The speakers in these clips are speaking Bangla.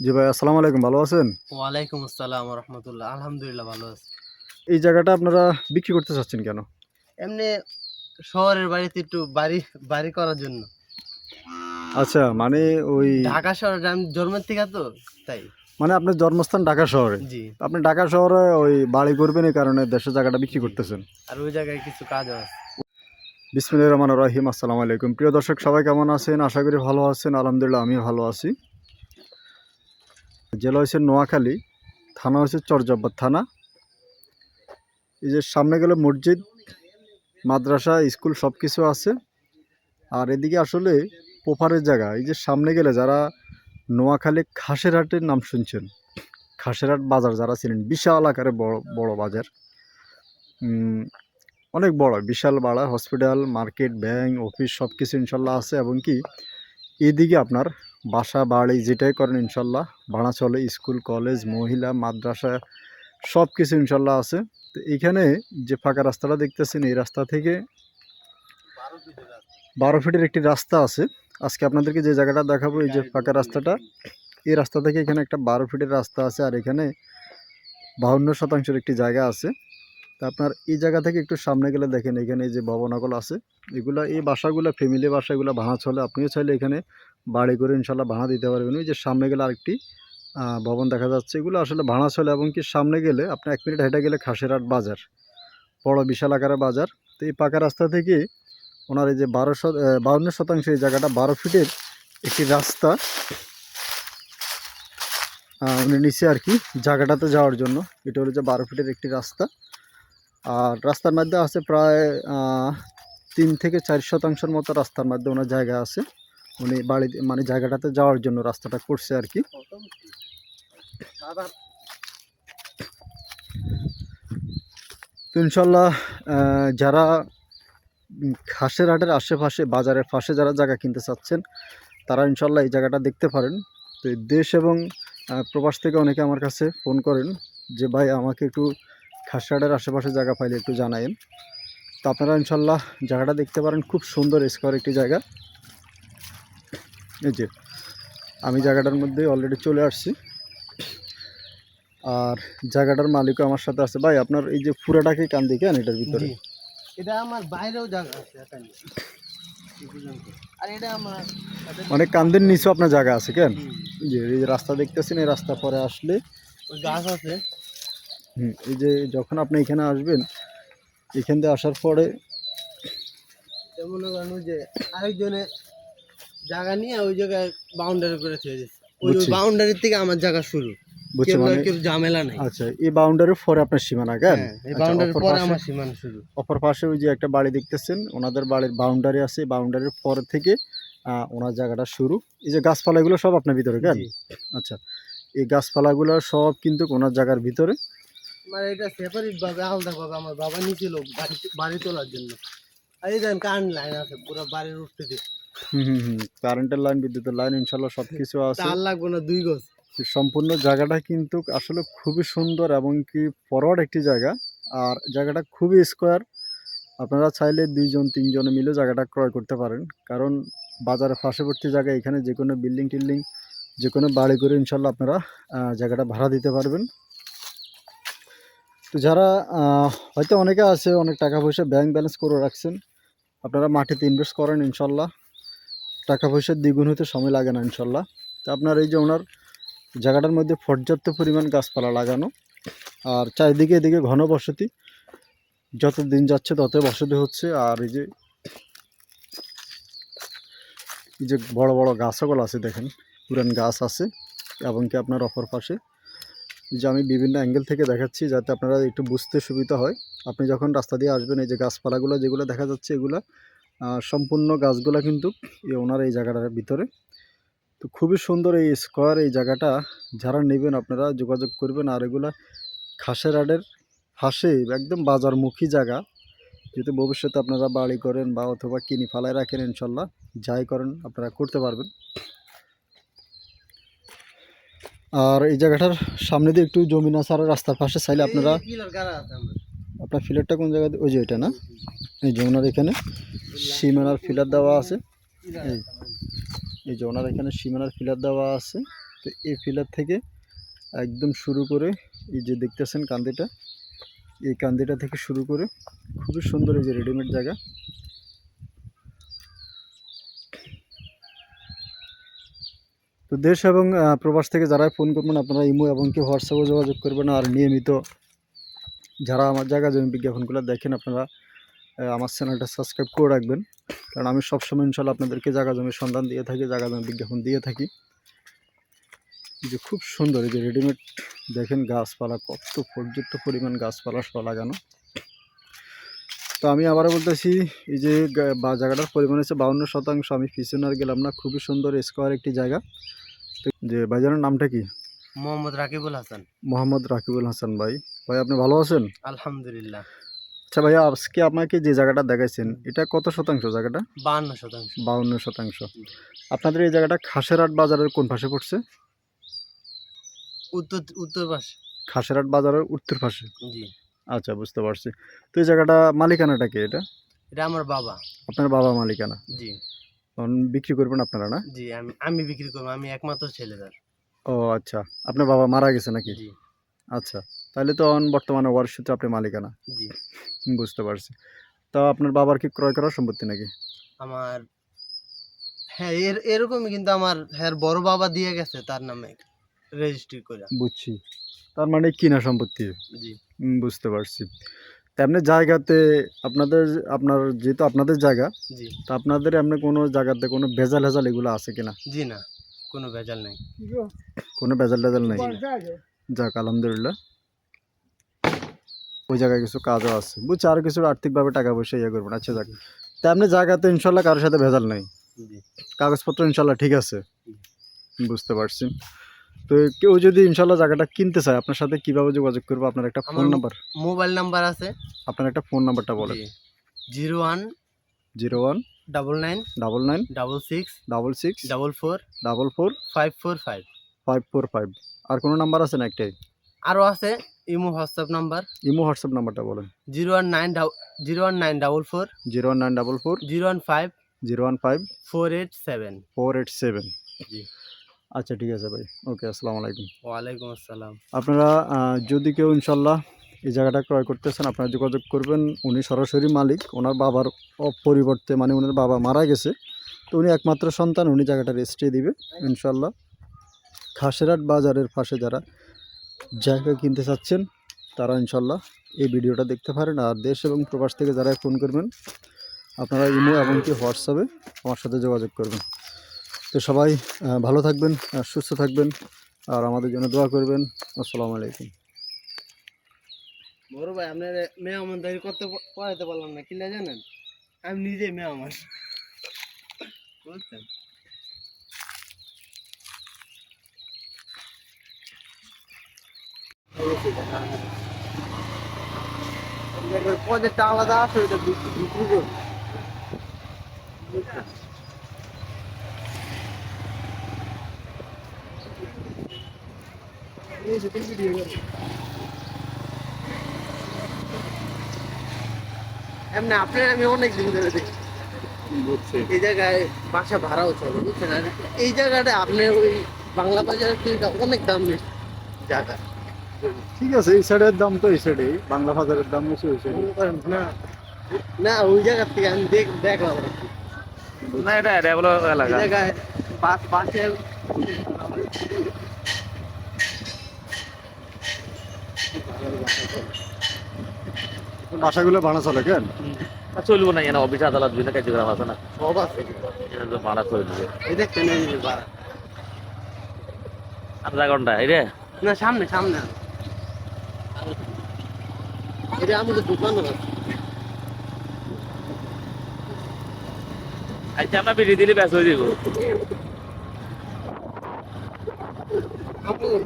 জি ভাই আসসালামু আলাইকুম ভালো আছেন? ওয়ালাইকুম আসসালাম রহমতুল্লাহ আলহামদুলিল্লাহ ভালো আছি। এই জায়গাটা আপনারা বিক্রি করতে চাচ্ছেন কেন? এমনি শহরের বাড়িতে একটু বাড়ি বাড়ি করার জন্য। আচ্ছা মানে ওই ঢাকা শহরে আমি জন্মের থেকে তো তাই। মানে আপনার জন্মস্থান ঢাকা শহরে? জি। আপনি ঢাকা শহরে ওই বাড়ি করবেন এই কারণে দেশের জায়গাটা বিক্রি করতেছেন। আর ওই জায়গায় কিছু কাজ আছে। বিসমিল্লাহির রহমানির রহিম আসসালামু আলাইকুম। প্রিয় দর্শক সবাই কেমন আছেন? আশা করি ভালো আছেন আলহামদুলিল্লাহ আমি ভালো আছি। জেলা হয়েছে নোয়াখালী, থানা হচ্ছে চরজব্বর থানা। এই যে সামনে গেলে মসজিদ, মাদ্রাসা, স্কুল সব কিছু আছে। আর এদিকে আসলে পোপারের জায়গা, এই যে সামনে গেলে যারা নোয়াখালী খাসের হাটের নাম শুনছেন খাসের হাট বাজার যারা ছিলেন বিশাল আকারে বড় বড় বাজার। অনেক বড়, বিশাল বাড়া, হসপিটাল, মার্কেট, ব্যাংক, অফিস সব কিছু ইনশাল্লাহ আছে। এবং কি, এদিকে আপনার বাসা, বাড়ি যেটাই করেন ইনশাল্লাহ ভাড়া চলে স্কুল, কলেজ, মহিলা, মাদ্রাসা সব কিছু ইনশাল্লাহ আছে। তো এখানে যে ফাঁকা রাস্তাটা দেখতেছেন, এই রাস্তা থেকে বারো ফিটের একটি রাস্তা আছে। আজকে আপনাদেরকে যে জায়গাটা দেখাবো, এই যে ফাঁকা রাস্তাটা, এই রাস্তা থেকে এখানে একটা বারো ফিটের রাস্তা আছে আর এখানে বাহান্ন শতাংশের একটি জায়গা আছে। তা আপনার এই জায়গা থেকে একটু সামনে গেলে দেখেন, এখানে এই যে ভবনগুলো আছে, এগুলো, এই বাসাগুলো ফ্যামিলি বাসা ভাড়া চলে আপনিও চাইলে এখানে বাড়ি করে ইনশাল্লাহ ভাড়া দিতে পারবেন। ওই যে সামনে গেলে আরেকটি ভবন দেখা যাচ্ছে। এগুলো আসলে ভাড়া চলে এবং কি সামনে গেলে আপনি এক মিনিট হেঁটে গেলে খাসেরহাট বাজার, বড় বিশাল আকারের বাজার। তো এই পাকা রাস্তা থেকে ওনার এই যে বারোশো বাউন্ন শতাংশ এই জায়গাটা বারো ফিটের একটি রাস্তা উনি নিচে আর কি জায়গাটাতে যাওয়ার জন্য। এটা হলো যে বারো ফিটের একটি রাস্তা। আর রাস্তার মধ্যে আছে প্রায় তিন থেকে চার শতাংশের মতো রাস্তার মধ্যে ওনার জায়গা আছে। উনি বাড়ি মানে জায়গাটাতে যাওয়ার জন্য রাস্তাটা করছে আর কি। তো ইনশাল্লাহ যারা ঘাসের হাটের আশেপাশে, বাজারের পাশে যারা জায়গা কিনতে চাচ্ছেন, তারা ইনশাল্লাহ এই জায়গাটা দেখতে পারেন। তো দেশ এবং প্রবাস থেকে অনেকে আমার কাছে ফোন করেন যে, ভাই, আমাকে একটু খাসিয়াটার আশেপাশে জায়গা পাইলে একটু জানায়েন তো আপনারা ইনশাল্লাহ জায়গাটা দেখতে পারেন খুব সুন্দর স্কোয়ার একটি জায়গা। এই যে আমি জায়গাটার মধ্যে অলরেডি চলে আসছি। আর জায়গাটার মালিকও আমার সাথে আছে। ভাই আপনার এই যে পুরাটাকে কান কেন এটার ভিতরে। এটা আমার বাইরেও জায়গা আছে। আর এটা আমার মানে কান্দের নিচেও আপনার জায়গা আছে কেন? যে এই রাস্তা দেখতেছেন এই রাস্তা পরে আসলে গাছ আছে। এই যে যখন আপনি এখানে আসবেন এখান দিয়ে আসার পরে মনে করেন যে আরেকজনে জায়গা নিয়ে ওই জায়গায় বাউন্ডারি করে ছেড়ে দিচ্ছে ওই বাউন্ডারি থেকে আমার জায়গা শুরু। মানে আচ্ছা এই বাউন্ডারির পরে আপনার সীমানা কেন? হ্যাঁ, আচ্ছা, অপর পাশে- আমার সীমানা শুরু। অপর পাশে ওই যে একটা বাড়ি দেখতেছেন ওনাদের বাড়ির বাউন্ডারি আছে বাউন্ডারির পর থেকে ওনার জায়গাটা শুরু। এই যে গাছপালাগুলো সব আপনার ভিতরে কেন? আচ্ছা এই গাছপালাগুলো সব কিন্তু ওনার জায়গার ভিতরে। মানে এটা সেপারেট ভাবে আলাদা ভাবে আমার বাবা নিয়েছিল বাড়ি বাড়ি তোলার জন্য। আর এই দেখেন কারেন্ট লাইন আছে পুরো বাড়ির উঠতে দিয়ে কারেন্টের লাইন বিদ্যুতের লাইন ইনশাল্লাহ সব কিছু আছে। তার লাগবে না দুই গজ। সম্পূর্ণ জায়গাটা কিন্তু আসলে খুবই সুন্দর এবং কি ফরওয়ার্ড একটি জায়গা। আর জায়গাটা খুবই স্কোয়ার আপনারা চাইলে দুইজন তিনজনে মিলে জায়গাটা ক্রয় করতে পারেন। কারণ বাজারের পার্শ্ববর্তী জায়গা এখানে যে কোনো বিল্ডিং টিল্ডিং যে কোনো বাড়ি করে ইনশাল্লাহ আপনারা জায়গাটা ভাড়া দিতে পারবেন। তো যারা হয়তো অনেকে আছে, অনেক টাকা পয়সা ব্যাংক ব্যালেন্স করে রাখছেন, আপনারা মাটিতে ইনভেস্ট করেন ইনশাল্লাহ। টাকা পয়সা দ্বিগুণ হতে সময় লাগে না ইনশাল্লাহ। তো আপনার এই যে ওনার জায়গাটার মধ্যে পর্যাপ্ত পরিমাণ গাছপালা লাগানো, আর চারিদিকে এদিকে ঘন বসতি, যত দিন যাচ্ছে তত বসতি হচ্ছে, আর এই যে যে বড় বড় গাছগুলো আছে দেখেন, পুরান গাছ আছে, এবং কি আপনার অপর পাশে যে আমি বিভিন্ন অ্যাঙ্গেল থেকে দেখাচ্ছি যাতে আপনারা একটু বুঝতে সুবিধা হয়। আপনি যখন রাস্তা দিয়ে আসবেন, এই যে গাছপালাগুলো যেগুলো দেখা যাচ্ছে এগুলো সম্পূর্ণ গাছগুলো কিন্তু ওনার এই জায়গাটার ভিতরে। তো খুবই সুন্দর এই স্কোয়ার এই জায়গাটা। যারা নেবেন আপনারা যোগাযোগ করবেন। আর এগুলা খাসের আডের হাসে একদম বাজারমুখী জায়গা। যদি ভবিষ্যতে আপনারা বাড়ি করেন বা অথবা কিনি ফালায় রাখেন ইনশাল্লাহ, যাই করেন আপনারা করতে পারবেন। আর এই জায়গাটার সামনে দিয়ে একটু জমি না আর রাস্তার পাশে চাইলে আপনারা আপনার ফিলারটা কোন জায়গায় ওই যে এটা না? এই যে ওনার এখানে সীমানার ফিলার দেওয়া আছে। এই এই যে ওনার এখানে সীমানার ফিলার দেওয়া আছে। তো এই ফিলার থেকে একদম শুরু করে এই যে দেখতেছেন কান্দিটা এই কান্দিটা থেকে শুরু করে খুবই সুন্দর এই যে রেডিমেড জায়গা। তো দেশ এবং প্রবাস থেকে যারা ফোন করবেন, আপনারা ইমো এবং কি হোয়াটসঅ্যাপে যোগাযোগ করবেন। আর নিয়মিত যারা আমার জায়গা জমি বিজ্ঞাপনগুলো দেখেন, আপনারা আমার চ্যানেলটা সাবস্ক্রাইব করে রাখবেন। কারণ আমি সবসময় ইনশাল্লাহ আপনাদেরকে জায়গা জমির সন্ধান দিয়ে থাকি, জায়গা জমি বিজ্ঞাপন দিয়ে থাকি। যে খুব সুন্দর, এই যে রেডিমেড দেখেন গাছপালা, কত পর্যাপ্ত পরিমাণ গাছপালা সহ লাগানো। তো আমি আবারও বলতেছি এই যে জায়গাটার পরিমাণ হচ্ছে বাউন্ন শতাংশ। আমি পিছনে আর গেলাম না খুবই সুন্দর স্কোয়ার একটি জায়গা। তো যে ভাইজানের নামটা কি? মোহাম্মদ রাকিবুল হাসান। মোহাম্মদ রাকিবুল হাসান ভাই। ভাই আপনি ভালো আছেন? আলহামদুলিল্লাহ। আচ্ছা ভাইয়া আজকে আপনাকে যে জায়গাটা দেখাইছেন এটা কত শতাংশ জায়গাটা? বাহান্ন শতাংশ। বাউন্ন শতাংশ। আপনাদের এই জায়গাটা খাসেরহাট বাজারের কোন পাশে পড়ছে? উত্তর উত্তর পাশে। খাসেরহাট বাজারের উত্তর পাশে। জি। আচ্ছা বুঝতে পারছি। তো এই জায়গাটা মালিকানাটা কি এটা? এটা আমার বাবা। আপনার বাবা মালিকানা? জি। তখন বিক্রি করবেন আপনারা না? জি আমি আমি বিক্রি করব আমি একমাত্র ছেলে তার। ও আচ্ছা। আপনার বাবা মারা গেছে নাকি? জি। আচ্ছা তাহলে তো এখন বর্তমানে ওয়ার সূত্রে আপনি মালিকানা। জি। বুঝতে পারছি। তো আপনার বাবার কি ক্রয় করার সম্পত্তি নাকি? আমার হ্যাঁ এর এরকমই কিন্তু আমার হ্যাঁ বড় বাবা দিয়ে গেছে তার নামে রেজিস্ট্রি করে বুঝছি। তার মানে কিনা সম্পত্তি। বুঝতে পারছি। তেমনি জায়গাতে আপনাদের আপনার যেহেতু আপনাদের জায়গা তা আপনাদের এমনি কোনো জায়গাতে কোনো ভেজাল হেজাল এগুলো আছে কিনা? জি না কোনো ভেজাল নেই। কোনো ভেজাল টেজাল নেই যাক আলহামদুলিল্লাহ। ওই জায়গায় কিছু কাজও আছে। বুঝছি আর কিছু আর্থিকভাবে টাকা পয়সা ইয়ে করবেন। আচ্ছা যাক। তেমনি জায়গাতে ইনশাল্লাহ কারোর সাথে ভেজাল নেই। কাগজপত্র ইনশাল্লাহ ঠিক আছে। বুঝতে পারছি। তো কেউ যদি ইনশাল্লাহ জায়গাটা কিনতে চায় আপনার সাথে কীভাবে যোগাযোগ করব? আপনার একটা ফোন নাম্বার মোবাইল নাম্বার আছে। আপনার একটা ফোন নাম্বারটা বলেন। Zero one zero one double nine double nine double six double six double four double four five four five. Five four five. আর কোনো নাম্বার আছে না একটাই? আরও আছে imo WhatsApp number. Imo WhatsApp নাম্বারটা বলেন। Zero one nine zero one nine double four zero one nine double four zero one five zero one five four eight seven. Four eight seven. জি। আচ্ছা ঠিক আছে ভাই। ওকে আসসালামু আলাইকুম। ওয়ালাইকুম আসসালাম। আপনারা যদি কেউ ইনশাল্লাহ এই জায়গাটা ক্রয় করতেছেন আপনারা যোগাযোগ করবেন। উনি সরাসরি মালিক ওনার বাবার পরিবর্তে মানে ওনার বাবা মারা গেছে। তো উনি একমাত্র সন্তান উনি জায়গাটা রেস্টে দিবে ইনশাল্লাহ। খাসেরহাট বাজারের পাশে যারা জায়গা কিনতে চাচ্ছেন তারা ইনশাল্লাহ এই ভিডিওটা দেখতে পারেন। আর দেশ এবং প্রবাস থেকে যারা ফোন করবেন আপনারা ইমো এবং কি হোয়াটসঅ্যাপে আমার সাথে যোগাযোগ করবেন। তো সবাই ভালো থাকবেন সুস্থ থাকবেন, আর আমাদের জন্য দোয়া করবেন। আসসালামু আলাইকুম। বড় ভাই, আপনার দাঁড়িয়ে করতে পড়াইতে পারলাম না, কিনা জানেন? আমি নিজে মেয়ে আমার বুঝছেন পদের আলাদা আছে, ওইটা বিক্রি করব বুঝছেন? এই যে তুমি ভিডিও করো। এমনি আপনার আমি অনেক দিন ধরে দেখি এই জায়গায় বাসা ভাড়াও চলে বুঝছেন? আর এই জায়গাটা আপনার ওই বাংলা বাজারের অনেক দাম বেশি। জায়গা। ঠিক আছে এই সাইডের দাম তো এই সাইডেই বাংলা বাজারের দাম বেশি ওই সাইডে না না ওই জায়গার থেকে আমি দেখ দেখলাম। না এটা এলাকা। জায়গায় বাস বাসে বাসাগুলো ভাড়া চলে কেন? চলবো না এখানে অফিস আদালত বিভিন্ন কার্যক্রম আছে না? সব আছে। ভাড়া চলবে। ভাড়া। আধা ঘণ্টা এই রে না সামনে সামনে। এটা আমাদের আচ্ছা আমরা বেরিয়ে দিলে ব্যাস হয়ে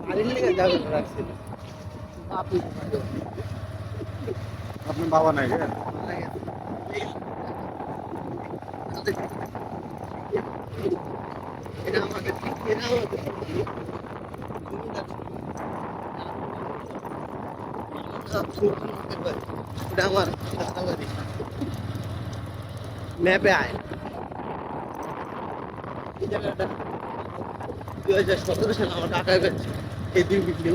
বাড়ির লেগে যাবে আপনি আপনার বাবা নাই এটা আমার ম্যাপে আয় এই হাজার সতেরো সালে আমার গেছে। এই দুই বিল্ডিং